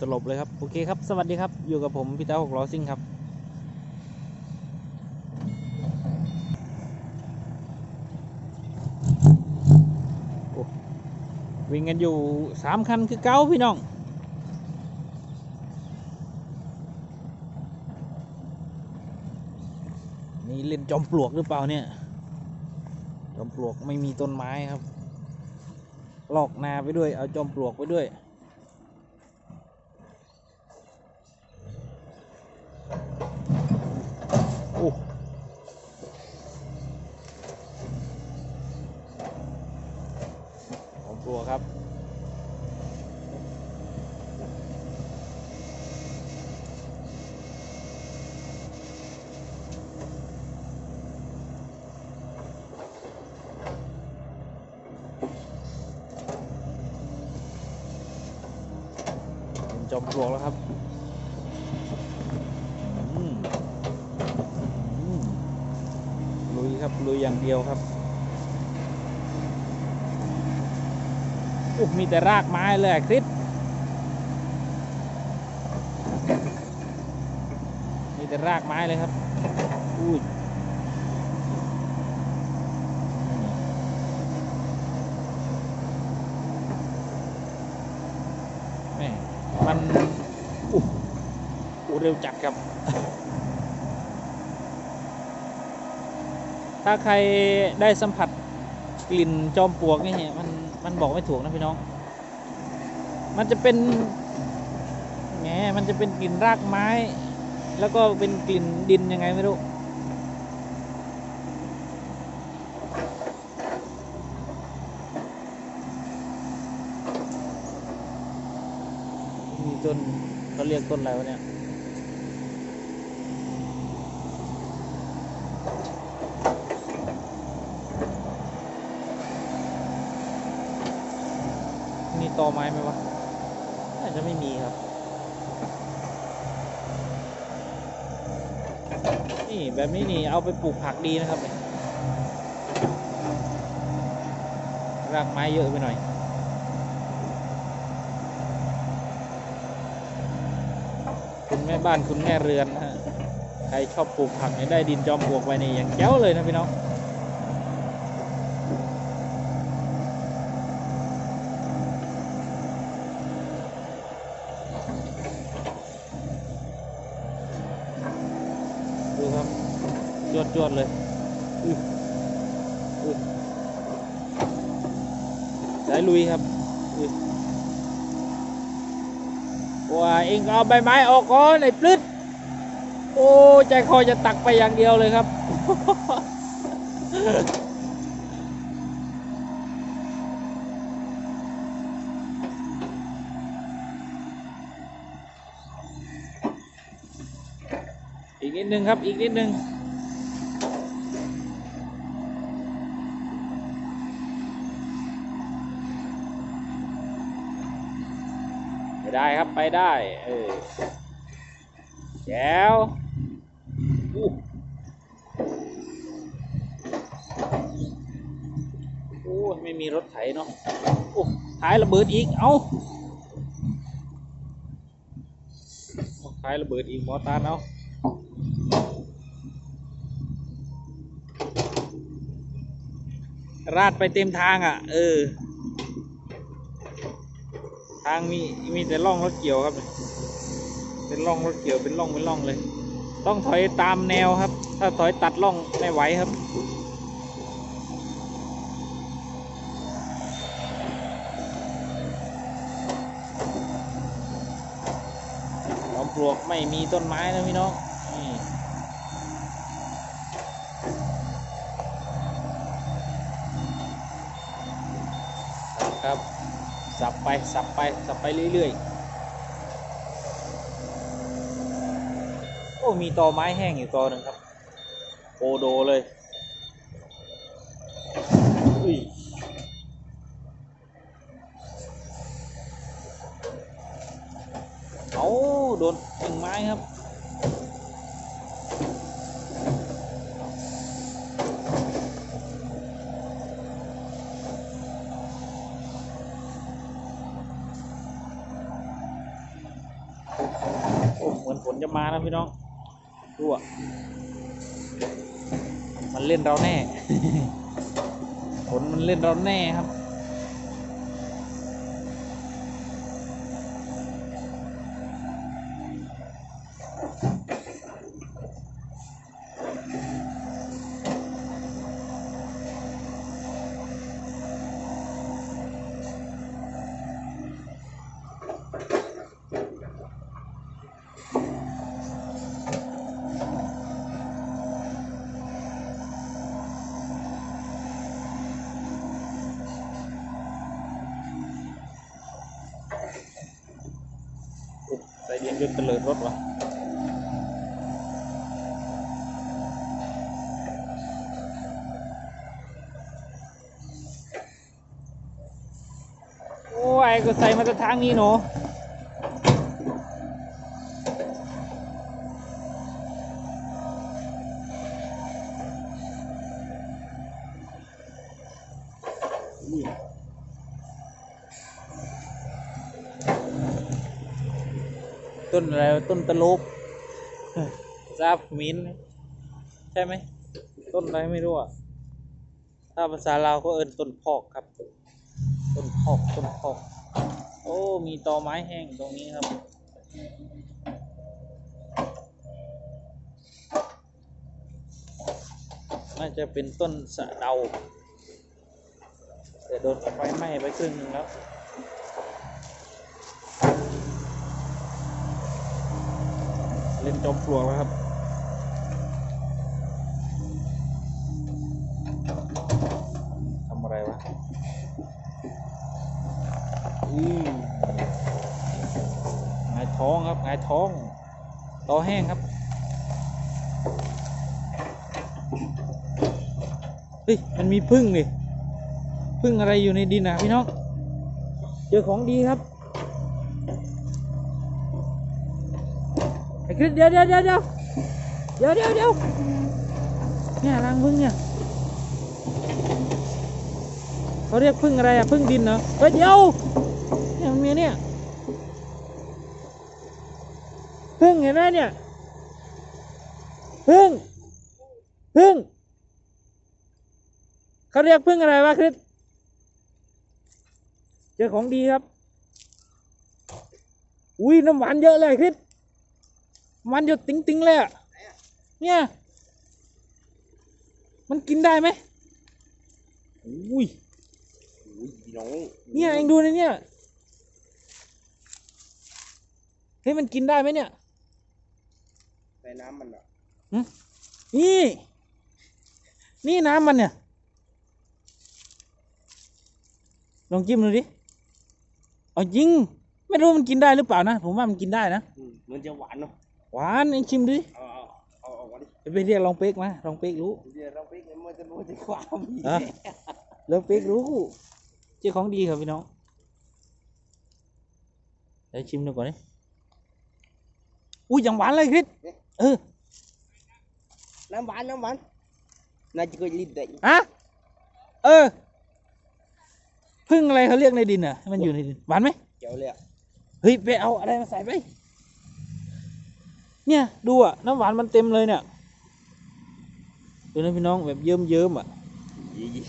ตลบเลยครับ โอเคครับ สวัสดีครับ อยู่กับผมพี่ตาหกล้อซิ่งครับ วิ่งกันอยู่สามคันคือเก้าพี่น้องนี่เล่นจอมปลวกหรือเปล่าเนี่ย จอมปลวกไม่มีต้นไม้ครับ ลอกนาไปด้วย เอาจอมปลวกไปด้วย โอ้จอมปลวกครับเป็นจอมปลวกแล้วครับอืมอืม ลุยอย่างเดียวครับอุ๊มีแต่รากไม้เลยคริสมีแต่รากไม้เลยครับอุ้ยมันอู้อู้เร็วจัดครับ ถ้าใครได้สัมผัสกลิ่นจอมปลวกนี่มันมันบอกไม่ถูกนะพี่น้อง มันจะเป็นแหมมันจะเป็นกลิ่นรากไม้ แล้วก็เป็นกลิ่นดินยังไงไม่รู้มีต้นเขาเรียกต้นอะไรวะเนี่ย ตอไม้ไหมวะน่าจะไม่มีครับ นี่แบบนี้นี่เอาไปปลูกผักดีนะครับเนี่ยรากไม้เยอะไปหน่อยคุณแม่บ้านคุณแม่เรือนนะฮะใครชอบปลูกผักเนี่ยได้ดินจอมปลวกไปนี่อย่างแจ๋วเลยนะพี่น้อง จวดจวดเลยสายลุยครับว่าเองเอาใบไม้ออกก่อนไอ้ปลึดโอ้ใจคอจะตักไปอย่างเดียวเลยครับ อีกนิดนึงครับ อีกนิดนึง ได้ครับไปได้ เออแจ๋วอู้โอ้ยไม่มีรถไถเนาะโอ้ท้ายระเบิดอีก เอ้าท้ายระเบิดอีกมอตาลเอาราดไปเต็มทางอะ เออางมีมีแต่ร่องรถเกี่ยวครับ เป็นร่องรถเกี่ยวเป็นร่องเป็นร่องเลย ต้องถอยตามแนวครับ ถ้าถอยตัดร่องไม่ไหวครับจอมปลวกไม่มีต้นไม้นะพี่น้องนี่ครับ สับไปสับไปสับไปเรื่อยๆ โอ้มีตอไม้แห้งอยู่ตอหนึ่งครับโอโดเลยอุ้ยเอาโดนกิ่งไม้ครับ โอ้เหมือนฝน จะมานะพี่น้องดูอะมันเล่นเราแน่ฝนมันเล่นเราแน่ครับ ใจเย็นจนเตลิดรถวะโอ้ยก็ใส่มาแต่ทาง นี้นอะไรต้นตะลุกซาบมินใช่ไหม ต้นอะไรไม่รู้อะ ถ้าภาษาลาวก็เอินต้นพอกครับ ต้นพอก ต้นพอก โอ้ มีตอไม้แห้งตรงนี้ครับน่าจะเป็นต้นสะเดาแต่โดนไฟไหม้ไปครึ่งนึงแล้ว เล่นจอมปลวกแล้วครับทำอะไรวะอือหงายท้องครับหงายท้องตอแห้งครับเฮ้ยมันมีพึ่งนี่พึ่งอะไรอยู่ในดินอะพี่น้องเจอของดีครับ ไอ้คริสเดี๋ยวเดี๋ยวเดี๋ยวเดี๋ยวเดี๋ยวเดี๋ยวเดี๋ยวเนี่ยรังพึ่งเนี่ยเขาเรียกพึ่งอะไรอะพึ่งดินเหรอเฮ้ยเดี๋ยวเนี่ยมันมีเนี่ยพึ่งเห็นไหมเนี่ยพึ่งพึ่งเขาเรียกพึ่งอะไรวะคริสเจอของดีครับ อุ้ยน้ำหวานเยอะเลยคริส มันหยดติ๊งติ๊งๆเลยอะเนี่ย มันกินได้ไหมอุ้ยอุ้ยพี่น้องเนี่ยเองดูนะเนี่ย เฮ้ยมันกินได้ไหมเนี่ย ในน้ำมันอะนี่ นี่น้ำมันเนี่ย ลองจิ้มดูดิเอาจริง ไม่รู้มันกินได้หรือเปล่านะ ผมว่ามันกินได้นะอืมมันจะหวานเนาะ หวานเองชิมดิเอาเอาเอาเอาเอาดิไปเรียกลองเป๊กมาลองเป๊กรู้เดี๋ยวเราไปกันมันจะมันจะความอีกอะล้วเป๊กรู้เจ้าของดีครับพี่น้องเดี๋ยวชิมดูก่อนนี่อุ้ยอย่างหวานเลยคริสเออน้ำหวานน้ำหวานน่าจะเคยรีบเด็กฮะเออพึ่งอะไรเขาเรียกในดินอะให้มันอยู่ในดินหวานไหมเจ๋วเลยอะเฮ้ยไปเอาอะไรมาใส่ไป เนี่ย ดูอะ น้ำหวานมันเต็มเลยเนี่ยดูนะพี่น้องแบบเยิ้มเยิ้มๆอะยี่ยี่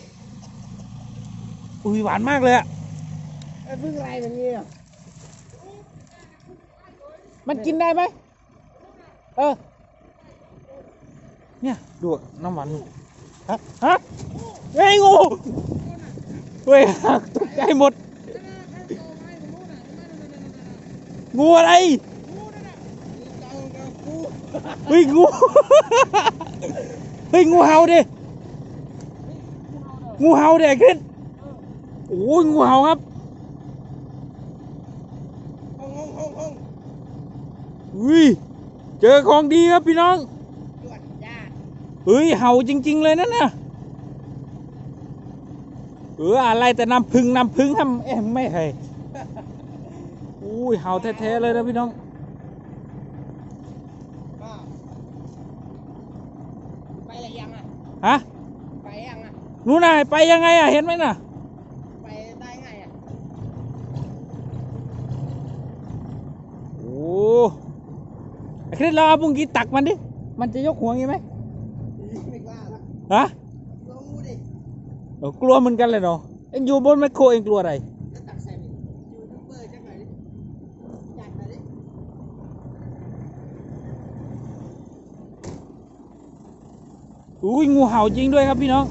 อุ้ยหวานมากเลยอะไอ้พึ่งอะไรแบบนี้อะมันกินได้ไหมเออ เนี่ย ดูอะน้ำหวานฮะฮะไอ้ยงูเว้ยตกใจหมดงูอะไร เฮ้ยงู เฮ้ยงูเห่าดิ งูเห่าเด็กขึ้น โอ้ยงูเห่าครับององององอุ้ย เจอของดีครับพี่น้องเฮ้ยเห่าจริง ๆ เลยนั่นน่ะเอออะไรแต่น้ำพึ่งน้ำพึ่งทำเอ็มไม่ให้อุ้ยเห่าแท้ๆเลยนะพี่น้อง ป้าไป อะไรยังอะฮะไปยังอะนู่นน่ะไปยังไงอะเห็นไหมน่ะ ไปได้ไงอะโอ้คริสเราเอาปุงกี้ตักมันดิ มันจะยกหัวงี้ไหมไม่กล้าละฮะลองงูดิ เออกลัวเหมือนกันเลยเนาะเอ็งอยู่บนแมคโครเอ็งกลัวอะไร จะตักใส่มันยูทูบเบอร์จังไหนดิจัดหน่อยดิ อุ้ยงูเห่าจริงด้วยครับพี่น้อง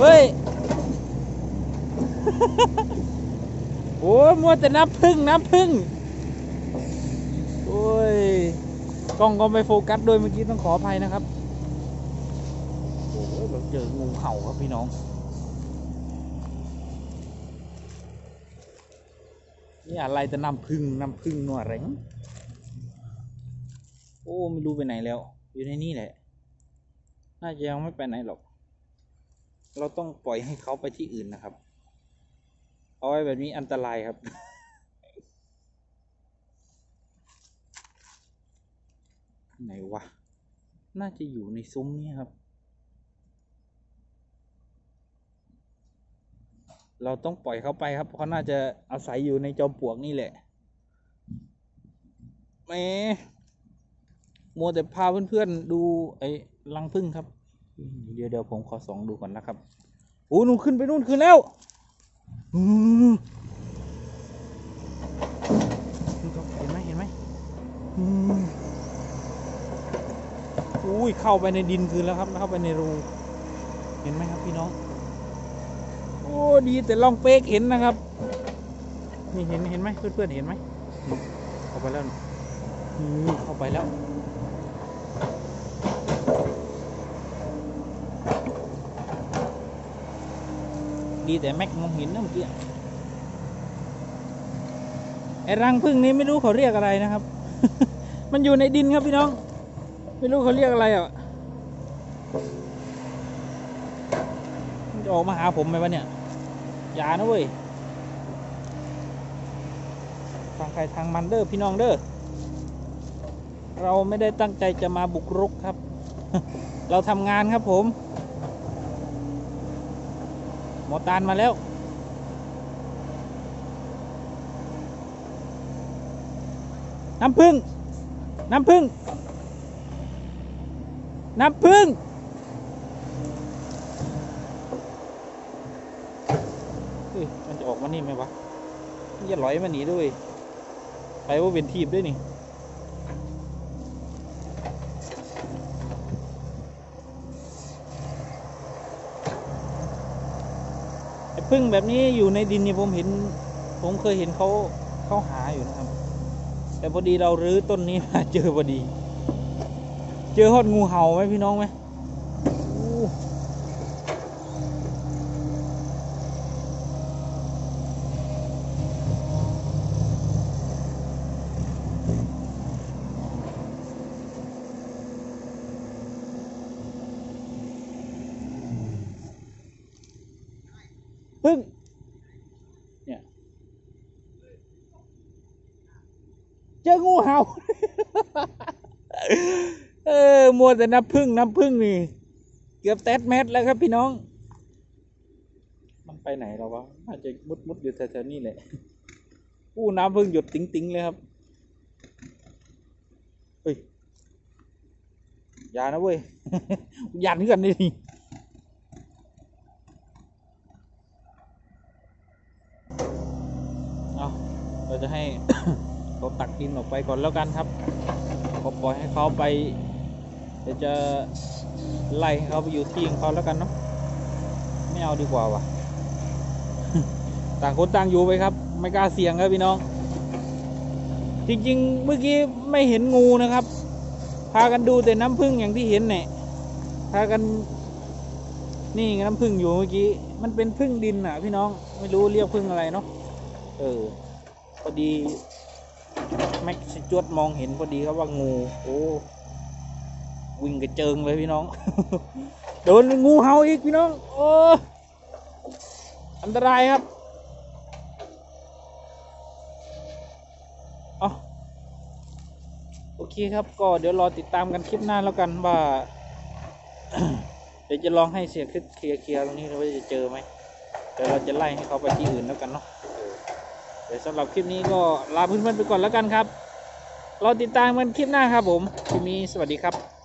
เฮ้ย โอ้มัวแต่นับพึ่งนับพึ่ง โอ้ย กล้องก็ไม่โฟกัสด้วยเมื่อกี้ต้องขออภัยนะครับ โอ้ยเราเจองูเห่าครับพี่น้องนี่อะไรแต่น้ำพึ่งน้ำพึ่งนัวแรงโอ้ ไม่รู้ไปไหนแล้ว อยู่ในนี่แหละ น่าจะยังไม่ไปไหนหรอก เราต้องปล่อยให้เขาไปที่อื่นนะครับ เอาไว้แบบนี้อันตรายครับไหนวะ น่าจะอยู่ในซุ้มนี่ครับ เราต้องปล่อยเขาไปครับเพราะเขาน่าจะอาศัยอยู่ในจอมปลวกนี่แหละแหม มัวแต่พาเพื่อนๆดูไอ้รังพึ่งครับ เดี๋ยวเดี๋ยวผมขอส่องดูก่อนนะครับโอ้หนูขึ้นไปนู่นขึ้นแล้วอืมนี่ครับเห็นไหมเห็นไหมอืมอุ้ยเข้าไปในดินคืนแล้วครับเข้าไปในรู เห็นไหมครับพี่น้อง โอ้ดีแต่ลองเป๊กเห็นนะครับ นี่เห็นเห็นไหมเพื่อนๆเห็นไหมนี่เข้าไปแล้วนี่นี่เข้าไปแล้ว ดีแต่แม็กมองเห็นนะเมื่อกี้ไอ้รังพึ่งนี้ไม่รู้เขาเรียกอะไรนะครับ มันอยู่ในดินครับพี่น้อง ไม่รู้เขาเรียกอะไรอะมันจะออกมาหาผมไหมวะเนี่ยอย่านะเว้ยทางใครทางมันเด้อพี่น้องเด้อเราไม่ได้ตั้งใจจะมาบุกรุกครับ เราทำงานครับผม หมอตานมาแล้ว น้ำพึ่ง น้ำพึ่ง น้ำพึ่งเฮ้ยมันจะออกมานี่ไหมวะมันจะลอยมาหนีด้วย ไปว่าเป็นทีบด้วยนี่ พึ่งแบบนี้อยู่ในดินนี่ผมเห็น ผมเคยเห็นเขาเขาหาอยู่นะครับ แต่พอดีเรารื้อต้นนี้มาเจอพอดี เจอฮอดงูเห่าไหมพี่น้องไหมอู้ พึ่งเนี่ยเจองูเห่าเออมัวแต่น้ำพึ่งน้ำพึ่งนี่ เกือบแตดเม็ดแล้วครับพี่น้อง มันไปไหนแล้ววะน่าจะมุดมุดอยู่แถวๆนี่แหละอู้น้ำพึ่งหยดติ๋งติ๋งๆเลยครับเฮ้ยอย่านะเว้ยอย่าเถื่อนดิเอา เราจะให้ เขาตักดินออกไปก่อนแล้วกันครับก็ปล่อยให้เขาไปเดี๋ยวจะไล่ให้เขาไปอยู่ที่ของเขาแล้วกันเนาะไม่เอาดีกว่าวะต่างคนต่างอยู่ไปครับ ไม่กล้าเสี่ยงครับพี่น้อง จริงๆ เมื่อกี้ไม่เห็นงูนะครับ พากันดูแต่น้ำผึ้งอย่างที่เห็นเนี่ยพากันนี่น้ำผึ้งอยู่เมื่อกี้ มันเป็นผึ้งดินอะ พี่น้อง ไม่รู้เรียกผึ้งอะไรเนาะ เออ อดีแม็กซ์จวดมองเห็นพอดีครับว่างู โอ้วิ่งกระเจิงเลยพี่น้อง โดนงูเห่าอีกพี่น้อง โอ้อันตรายครับเอาโอเคครับ ก็เดี๋ยวรอติดตามกันคลิปหน้าแล้วกันว่า เดี๋ยวจะลองให้เสียคลิปเคลียร์เคลียร์ตรงนี้ว่าจะเจอไหมเดี๋ยวเราจะไล่ให้เขาไปที่อื่นแล้วกันเนาะ เดี๋ยวสำหรับคลิปนี้ก็ลาเพื่อนๆไปก่อนแล้วกันครับ รอติดตามกันคลิปหน้าครับผมคลิปนี้สวัสดีครับ